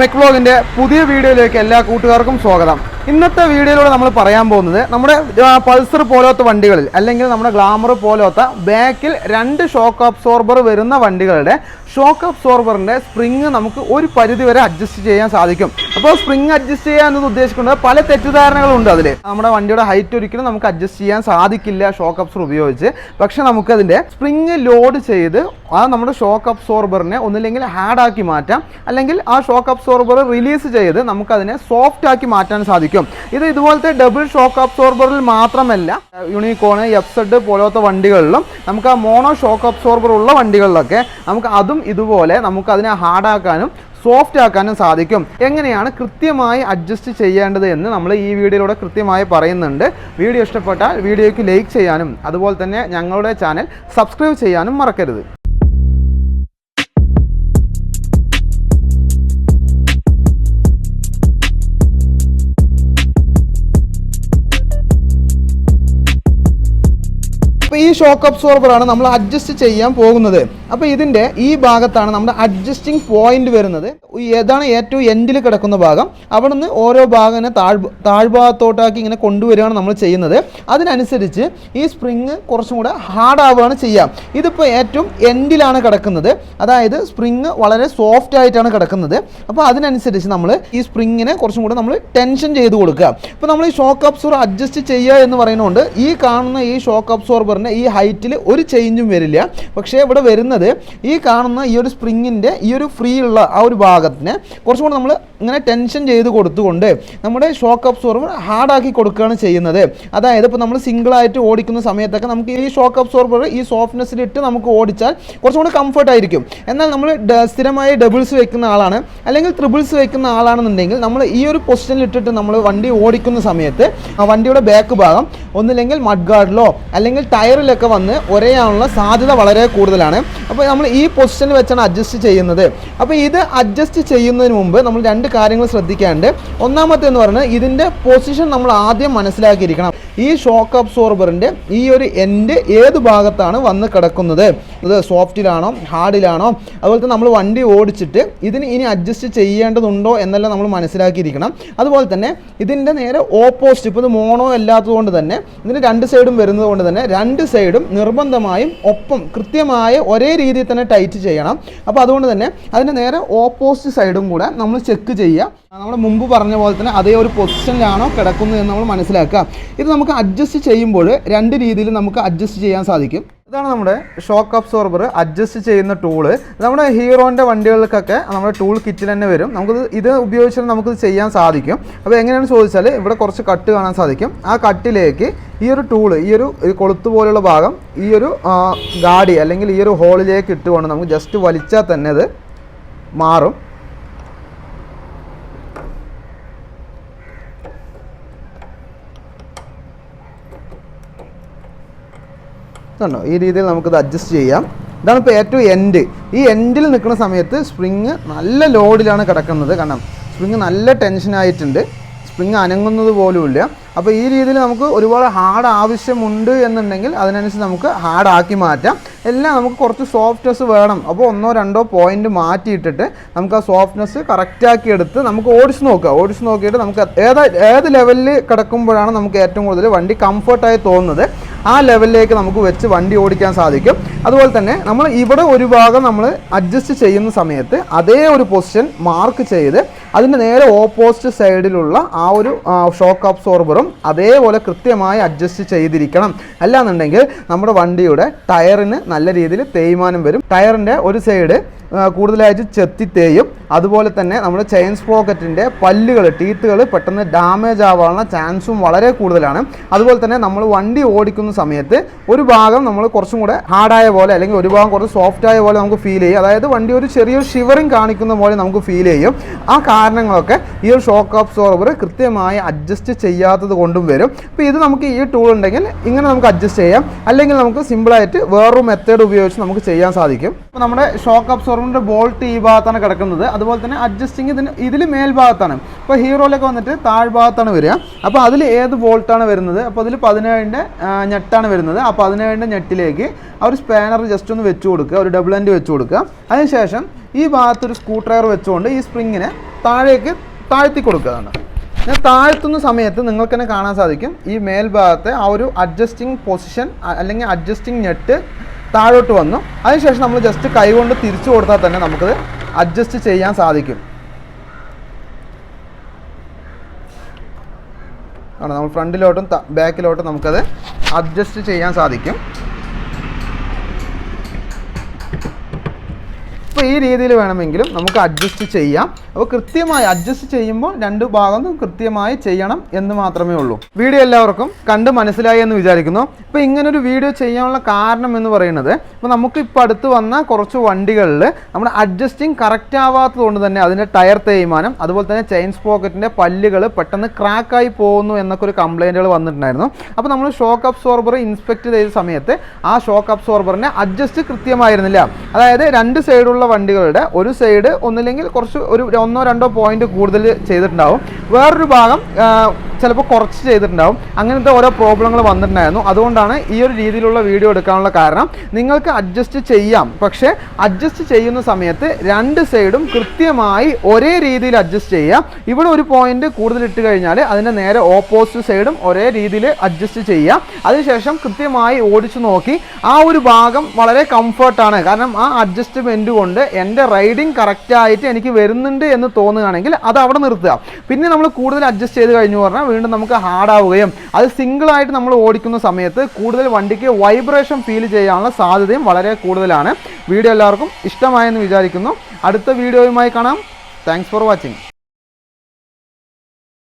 മെക്ലോഗിന്റെ പുതിയ വീഡിയോയിലേക്ക് എല്ലാ കൂട്ടുകാർക്കും സ്വാഗതം. ഇന്നത്തെ വീഡിയോയിലൂടെ നമ്മൾ പറയാൻ പോകുന്നത് നമ്മുടെ പൾസർ പോലത്തെ വണ്ടികളിൽ അല്ലെങ്കിൽ നമ്മുടെ ഗ്ലാമർ പോലത്തെ ബാക്കിൽ രണ്ട് ഷോക്ക് അബ്സോർബർ വരുന്ന വണ്ടികളുടെ ഷോക്ക് അബ്സോർബറിന്റെ സ്പ്രിങ് നമുക്ക് ഒരു പരിധി വരെ അഡ്ജസ്റ്റ് ചെയ്യാൻ സാധിക്കും. അപ്പോൾ സ്പ്രിങ് അഡ്ജസ്റ്റ് ചെയ്യാൻ എന്നത് ഉദ്ദേശിക്കുന്നത് പല തെറ്റിദ്ധാരണകളുണ്ട് അതിൽ നമ്മുടെ വണ്ടിയുടെ ഹൈറ്റ് ഒരിക്കലും നമുക്ക് അഡ്ജസ്റ്റ് ചെയ്യാൻ സാധിക്കില്ല ഷോക്ക് അബ്സോർ ഉപയോഗിച്ച്. പക്ഷെ നമുക്കതിന്റെ സ്പ്രിങ് ലോഡ് ചെയ്ത് ആ നമ്മുടെ ഷോക്ക് അബ്സോർബറിനെ ഒന്നില്ലെങ്കിൽ ഹാഡാക്കി മാറ്റാം. അല്ലെങ്കിൽ ആ ഷോക്ക് അബ്സോർബർ റിലീസ് ചെയ്ത് നമുക്കതിനെ സോഫ്റ്റ് ആക്കി മാറ്റാൻ സാധിക്കും. ഇത് ഇതുപോലത്തെ ഡബിൾ ഷോക്ക് അബ്സോർബറിൽ മാത്രമല്ല യൂണിക്കോണ് എഫ്സെഡ് പോലത്തെ വണ്ടികളിലും നമുക്ക് ആ മോണോ ഷോക്ക് അബ്സോർബർ ഉള്ള വണ്ടികളിലൊക്കെ നമുക്ക് അതും ഇതുപോലെ നമുക്ക് അതിനെ ഹാർഡാക്കാനും സോഫ്റ്റ് ആക്കാനും സാധിക്കും. എങ്ങനെയാണ് കൃത്യമായി അഡ്ജസ്റ്റ് ചെയ്യേണ്ടത് എന്ന് നമ്മൾ ഈ വീഡിയോയിലൂടെ കൃത്യമായി പറയുന്നുണ്ട്. വീഡിയോ ഇഷ്ടപ്പെട്ടാൽ വീഡിയോയ്ക്ക് ലൈക്ക് ചെയ്യാനും അതുപോലെ തന്നെ ഞങ്ങളുടെ ചാനൽ സബ്സ്ക്രൈബ് ചെയ്യാനും മറക്കരുത്. അപ്പോൾ ഈ ഷോക്ക് അബ്സോർബറാണ് നമ്മൾ അഡ്ജസ്റ്റ് ചെയ്യാൻ പോകുന്നത്. അപ്പോൾ ഇതിന്റെ ഈ ഭാഗത്താണ് നമ്മുടെ അഡ്ജസ്റ്റിംഗ് പോയിന്റ് വരുന്നത്. ഏതാണ് ഏറ്റവും എൻഡിൽ കിടക്കുന്ന ഭാഗം? അവിടെ നിന്ന് ഓരോ ഭാഗം താഴ് താഴ്ഭാഗത്തോട്ടാക്കി ഇങ്ങനെ കൊണ്ടുവരികയാണ് നമ്മൾ ചെയ്യുന്നത്. അതിനനുസരിച്ച് ഈ സ്പ്രിങ് കുറച്ചും കൂടെ ഹാർഡ് ചെയ്യുക. ഇതിപ്പോൾ ഏറ്റവും എൻഡിലാണ് കിടക്കുന്നത്. അതായത് സ്പ്രിങ് വളരെ സോഫ്റ്റ് ആയിട്ടാണ് കിടക്കുന്നത്. അപ്പോൾ അതിനനുസരിച്ച് നമ്മൾ ഈ സ്പ്രിങ്ങിനെ കുറച്ചും കൂടെ നമ്മൾ ടെൻഷൻ ചെയ്ത് കൊടുക്കുക. ഇപ്പോൾ നമ്മൾ ഈ ഷോക്ക് അബ്സോർ അഡ്ജസ്റ്റ് ചെയ്യുക എന്ന് പറയുന്നതുകൊണ്ട് ഈ കാണുന്ന ഈ ഷോക്ക് അബ്സോർബറിന്റെ ഈ ഹൈറ്റിൽ ഒരു ചേഞ്ചും വരില്ല. പക്ഷേ ഇവിടെ വരുന്നത് ഈ കാണുന്ന ഈ ഒരു സ്പ്രിങ്ങിന്റെ ഈ ഒരു ഫ്രീ ഉള്ള ആ ഒരു ഭാഗത്തിന് കുറച്ചും കൂടെ നമ്മൾ ഇങ്ങനെ ടെൻഷൻ ചെയ്ത് കൊടുത്തുകൊണ്ട് നമ്മുടെ ഷോക്ക് അബ്സോർബർ ഹാർഡാക്കി കൊടുക്കുകയാണ് ചെയ്യുന്നത്. അതായത് ഇപ്പോൾ നമ്മൾ സിംഗിളായിട്ട് ഓടിക്കുന്ന സമയത്തൊക്കെ നമുക്ക് ഈ ഷോക്ക് അബ്സോർബർ ഈ സോഫ്റ്റ്നെസ്സിലിട്ട് നമുക്ക് ഓടിച്ചാൽ കുറച്ചും കൂടെ കംഫർട്ട് ആയിരിക്കും. എന്നാൽ നമ്മൾ സ്ഥിരമായി ഡബിൾസ് വെക്കുന്ന ആളാണ് അല്ലെങ്കിൽ ട്രിപ്പിൾസ് വെക്കുന്ന ആളാണെന്നുണ്ടെങ്കിൽ നമ്മൾ ഈ ഒരു പൊസിഷനിൽ ഇട്ടിട്ട് നമ്മൾ വണ്ടി ഓടിക്കുന്ന സമയത്ത് ആ വണ്ടിയുടെ ബാക്ക് ഭാഗം ഒന്നില്ലെങ്കിൽ മഡ് ഗാർഡിലോ അല്ലെങ്കിൽ ടയറിലൊക്കെ വന്ന് ഒരേയാണുള്ള സാധ്യത വളരെ കൂടുതലാണ്. അപ്പോൾ നമ്മൾ ഈ പൊസിഷനിൽ വെച്ചാണ് അഡ്ജസ്റ്റ് ചെയ്യുന്നത്. അപ്പോൾ ഇത് അഡ്ജസ്റ്റ് ചെയ്യുന്നതിന് മുമ്പ് നമ്മൾ രണ്ട് കാര്യങ്ങൾ ശ്രദ്ധിക്കാണ്ട് ഒന്നാമത്തെ എന്ന് പറഞ്ഞാൽ ഇതിന്റെ പൊസിഷൻ നമ്മൾ ആദ്യം മനസ്സിലാക്കിയിരിക്കണം. ഈ ഷോക്ക് അബ്സോർബറിന്റെ ഈ ഒരു എൻഡ് ഏത് ഭാഗത്താണ് വന്ന് കിടക്കുന്നത്? അത് സോഫ്റ്റിലാണോ ഹാർഡിലാണോ അതുപോലെ നമ്മൾ വണ്ടി ഓടിച്ചിട്ട് ഇതിന് ഇനി അഡ്ജസ്റ്റ് ചെയ്യേണ്ടതുണ്ടോ എന്നെല്ലാം നമ്മൾ മനസ്സിലാക്കിയിരിക്കണം. അതുപോലെ തന്നെ ഇതിന്റെ നേരെ ഓപ്പോസിറ്റ് ഇപ്പോൾ ഇത് മോണോ അല്ലാത്തതുകൊണ്ട് തന്നെ ഇതിന് രണ്ട് സൈഡും വരുന്നത് കൊണ്ട് തന്നെ രണ്ട് സൈഡും നിർബന്ധമായും ഒപ്പം കൃത്യമായ ഒരേ രീതിയിൽ തന്നെ ടൈറ്റ് ചെയ്യണം. അപ്പോൾ അതുകൊണ്ട് തന്നെ അതിന്റെ നേരെ ഓപ്പോസിറ്റ് സൈഡും കൂടെ നമ്മൾ ചെക്ക് ചെയ്യുക. നമ്മൾ മുമ്പ് പറഞ്ഞ പോലെ തന്നെ അതേ ഒരു പൊസിഷനിലാണോ കിടക്കുന്നത് എന്ന് നമ്മൾ മനസ്സിലാക്കുക. ഇത് നമുക്ക് അഡ്ജസ്റ്റ് ചെയ്യുമ്പോൾ രണ്ട് രീതിയിൽ നമുക്ക് അഡ്ജസ്റ്റ് ചെയ്യാൻ സാധിക്കും. ഇതാണ് നമ്മുടെ ഷോക്ക് അബ്സോർബർ അഡ്ജസ്റ്റ് ചെയ്യുന്ന ടൂൾ നമ്മുടെ ഹീറോന്റെ വണ്ടികൾക്കൊക്കെ നമ്മുടെ ടൂൾ കിറ്റിൽ തന്നെ വരും. നമുക്ക് ഇത് ഉപയോഗിച്ചാൽ നമുക്കിത് ചെയ്യാൻ സാധിക്കും. അപ്പോൾ എങ്ങനെയാണെന്ന് ചോദിച്ചാൽ ഇവിടെ കുറച്ച് കട്ട് കാണാൻ സാധിക്കും. ആ കട്ടിലേക്ക് ഈ ഒരു ടൂൾ ഈ ഒരു കൊളുത്തു പോലുള്ള ഭാഗം ഈ ഒരു ഗാഡി അല്ലെങ്കിൽ ഈ ഒരു ഹോളിലേക്ക് ഇട്ടുകൊണ്ട് നമുക്ക് ജസ്റ്റ് വലിച്ചാൽ തന്നെ അത് മാറും. കണ്ടോ ഈ രീതിയിൽ നമുക്കിത് അഡ്ജസ്റ്റ് ചെയ്യാം. ഇതാണ് ഇപ്പോൾ ഏറ്റവും എൻഡ് ഈ എൻഡിൽ നിൽക്കുന്ന സമയത്ത് സ്പ്രിങ് നല്ല ലോഡിലാണ് കിടക്കുന്നത്. കാരണം സ്പ്രിങ് നല്ല ടെൻഷനായിട്ടുണ്ട് സ്പ്രിങ് അനങ്ങുന്നത് പോലുമില്ല അപ്പോൾ ഈ രീതിയിൽ നമുക്ക് ഒരുപാട് ഹാർഡ് ആവശ്യമുണ്ട് എന്നുണ്ടെങ്കിൽ അതിനനുസരിച്ച് നമുക്ക് ഹാർഡ് ആക്കി മാറ്റാം. എല്ലാം നമുക്ക് കുറച്ച് സോഫ്റ്റ്നെസ് വേണം. അപ്പോൾ ഒന്നോ രണ്ടോ പോയിന്റ് മാറ്റിയിട്ടിട്ട് നമുക്ക് ആ സോഫ്റ്റ്നെസ് കറക്റ്റാക്കി എടുത്ത് നമുക്ക് ഓടിച്ച് നോക്കുക. ഓടിച്ച് നോക്കിയിട്ട് നമുക്ക് ഏത് ഏത് ലെവലിൽ കിടക്കുമ്പോഴാണ് നമുക്ക് ഏറ്റവും കൂടുതൽ വണ്ടി കംഫർട്ടായി തോന്നുന്നത്? ആ ലെവലിലേക്ക് നമുക്ക് വെച്ച് വണ്ടി ഓടിക്കാൻ സാധിക്കും. അതുപോലെ തന്നെ നമ്മൾ ഇവിടെ ഒരു ഭാഗം നമ്മൾ അഡ്ജസ്റ്റ് ചെയ്യുന്ന സമയത്ത് അതേ ഒരു പൊസിഷൻ മാർക്ക് ചെയ്ത് അതിന്റെ നേരെ ഓപ്പോസിറ്റ് സൈഡിലുള്ള ആ ഒരു ഷോക്ക് അബ്സോർബറും അതേപോലെ കൃത്യമായി അഡ്ജസ്റ്റ് ചെയ്തിരിക്കണം. അല്ലാന്നുണ്ടെങ്കിൽ നമ്മുടെ വണ്ടിയുടെ ടയറിന് നല്ല രീതിയിൽ തേയ്മാനം വരും. ടയറിന്റെ ഒരു സൈഡ് കൂടുതലായിട്ട് ചെത്തിത്തേയും അതുപോലെ തന്നെ നമ്മുടെ ചെയിൻ സ്പ്രോക്കറ്റിന്റെ പല്ലുകൾ ടീത്തുകൾ പെട്ടെന്ന് ഡാമേജ് ആവാനുള്ള ചാൻസും വളരെ കൂടുതലാണ്. അതുപോലെ തന്നെ നമ്മൾ വണ്ടി ഓടിക്കുന്ന സമയത്ത് ഒരു ഭാഗം നമ്മൾ കുറച്ചും കൂടെ ഹാർഡായ പോലെ അല്ലെങ്കിൽ ഒരു ഭാഗം കുറച്ച് സോഫ്റ്റ് ആയ പോലെ നമുക്ക് ഫീൽ ചെയ്യും. അതായത് വണ്ടി ഒരു ചെറിയൊരു ഷിവറിങ് കാണിക്കുന്ന പോലെ നമുക്ക് ഫീൽ ചെയ്യും. ആ കാരണങ്ങളൊക്കെ ഈ ഒരു ഷോക്ക് അബ്സോർബർ കൃത്യമായി അഡ്ജസ്റ്റ് ചെയ്യാത്തത് കൊണ്ടും വരും. അപ്പോൾ ഇത് നമുക്ക് ഈ ടൂൾ ഉണ്ടെങ്കിൽ ഇങ്ങനെ നമുക്ക് അഡ്ജസ്റ്റ് ചെയ്യാം. അല്ലെങ്കിൽ നമുക്ക് സിമ്പിളായിട്ട് വേറൊരു മെത്തേഡ് ഉപയോഗിച്ച് നമുക്ക് ചെയ്യാൻ സാധിക്കും. അപ്പോൾ നമ്മുടെ ഷോക്ക് അബ്സോർബറിന്റെ ബോൾട്ട് ഈ ഭാഗത്താണ് കിടക്കുന്നത്. അതുപോലെ തന്നെ അഡ്ജസ്റ്റിങ് ഇതിന് ഇതിൽ മേൽഭാഗത്താണ്. ഇപ്പോൾ ഹീറോയിലൊക്കെ വന്നിട്ട് താഴ്ഭാഗത്താണ് വരിക. അപ്പോൾ അതിൽ ഏത് വോൾട്ടാണ് വരുന്നത്? അപ്പോൾ അതിൽ പതിനേഴിന്റെ ഞെട്ടാണ് വരുന്നത്. ആ പതിനേഴിന്റെ ഞെട്ടിലേക്ക് ആ ഒരു സ്പാനർ ജസ്റ്റ് ഒന്ന് വെച്ച് കൊടുക്കുക. ഒരു ഡബിൾ എൻഡ് വെച്ച് കൊടുക്കുക. അതിനുശേഷം ഈ ഭാഗത്തൊരു സ്ക്രൂ ഡ്രൈവർ വെച്ചുകൊണ്ട് ഈ സ്പ്രിങ്ങിനെ താഴേക്ക് താഴ്ത്തി കൊടുക്കുകയാണ്. ഞാൻ താഴ്ത്തുന്ന സമയത്ത് നിങ്ങൾക്ക് തന്നെ കാണാൻ സാധിക്കും. ഈ മേൽഭാഗത്തെ ആ ഒരു അഡ്ജസ്റ്റിംഗ് പൊസിഷൻ അല്ലെങ്കിൽ അഡ്ജസ്റ്റിംഗ് ഞെട്ട് താഴോട്ട് വന്നു. അതിനുശേഷം നമ്മൾ ജസ്റ്റ് കൈ കൊണ്ട് തിരിച്ചു കൊടുത്താൽ തന്നെ നമുക്കത് അഡ്ജസ്റ്റ് ചെയ്യാൻ സാധിക്കും. ആണ്. നമ്മൾ ഫ്രണ്ടിലോട്ടും ബാക്കിലോട്ടും നമുക്കത് അഡ്ജസ്റ്റ് ചെയ്യാൻ സാധിക്കും. അപ്പോൾ ഈ രീതിയിൽ വേണമെങ്കിലും നമുക്ക് അഡ്ജസ്റ്റ് ചെയ്യാം. അപ്പോൾ കൃത്യമായി അഡ്ജസ്റ്റ് ചെയ്യുമ്പോൾ രണ്ട് ഭാഗം കൃത്യമായി ചെയ്യണം എന്ന് മാത്രമേ ഉള്ളൂ. വീഡിയോ എല്ലാവർക്കും കണ്ട് മനസ്സിലായി എന്ന് വിചാരിക്കുന്നു. ഇപ്പോൾ ഇങ്ങനൊരു വീഡിയോ ചെയ്യാനുള്ള കാരണം എന്ന് പറയുന്നത് ഇപ്പോൾ നമുക്ക് ഇപ്പോൾ അടുത്ത് വന്ന കുറച്ച് വണ്ടികളിൽ നമ്മൾ അഡ്ജസ്റ്റിംഗ് കറക്റ്റ് ആവാത്തതുകൊണ്ട് തന്നെ അതിന്റെ ടയർ തേയ്മാനം അതുപോലെ തന്നെ ചെയിൻ സ്പോക്കറ്റിന്റെ പല്ലുകൾ പെട്ടെന്ന് ക്രാക്കായി പോകുന്നു എന്നൊക്കെ ഒരു കംപ്ലൈന്റുകൾ വന്നിട്ടുണ്ടായിരുന്നു. അപ്പോൾ നമ്മൾ ഷോക്ക് അബ്സോർബർ ഇൻസ്പെക്ട് ചെയ്ത സമയത്ത് ആ ഷോക്ക് അബ്സോർബറിനെ അഡ്ജസ്റ്റ് കൃത്യമായിരുന്നില്ല. അതായത് രണ്ട് സൈഡുള്ള വണ്ടികളുടെ ഒരു സൈഡ് ഒന്നില്ലെങ്കിൽ കുറച്ച് ഒരു ഒന്നോ രണ്ടോ പോയിന്റ് കൂടുതൽ ചെയ്തിട്ടുണ്ടാവും. വേറൊരു ഭാഗം ചിലപ്പോൾ കുറച്ച് ചെയ്തിട്ടുണ്ടാവും. അങ്ങനത്തെ ഓരോ പ്രോബ്ലങ്ങൾ വന്നിട്ടുണ്ടായിരുന്നു. അതുകൊണ്ടാണ് ഈ ഒരു രീതിയിലുള്ള വീഡിയോ എടുക്കാനുള്ള കാരണം. നിങ്ങൾക്ക് അഡ്ജസ്റ്റ് ചെയ്യാം. പക്ഷേ അഡ്ജസ്റ്റ് ചെയ്യുന്ന സമയത്ത് രണ്ട് സൈഡും കൃത്യമായി ഒരേ രീതിയിൽ അഡ്ജസ്റ്റ് ചെയ്യാം. ഇവിടെ ഒരു പോയിന്റ് കൂടുതൽ ഇട്ട് കഴിഞ്ഞാൽ അതിന്റെ നേരെ ഓപ്പോസിറ്റ് സൈഡും ഒരേ രീതിയിൽ അഡ്ജസ്റ്റ് ചെയ്യാം. അതിനുശേഷം കൃത്യമായി ഓടിച്ചു നോക്കി. ആ ഒരു ഭാഗം വളരെ കംഫർട്ടാണ് കാരണം ആ അഡ്ജസ്റ്റ്മെന്റ് കൊണ്ട് എന്റെ റൈഡിങ് കറക്റ്റായിട്ട് എനിക്ക് വരുന്നുണ്ട് എന്ന് തോന്നുകയാണെങ്കിൽ അത് അവിടെ നിർത്തുക. പിന്നെ നമ്മൾ കൂടുതൽ അഡ്ജസ്റ്റ് ചെയ്ത് കഴിഞ്ഞു പറഞ്ഞാൽ വീണ്ടും നമുക്ക് ഹാർഡാവുകയും അത് സിംഗിളായിട്ട് നമ്മൾ ഓടിക്കുന്ന സമയത്ത് കൂടുതൽ വണ്ടിക്ക് വൈബ്രേഷൻ ഫീൽ ചെയ്യാനുള്ള സാധ്യതയും വളരെ കൂടുതലാണ്. വീഡിയോ എല്ലാവർക്കും ഇഷ്ടമായെന്ന് വിചാരിക്കുന്നു. അടുത്ത വീഡിയോയുമായി കാണാം. Thanks for watching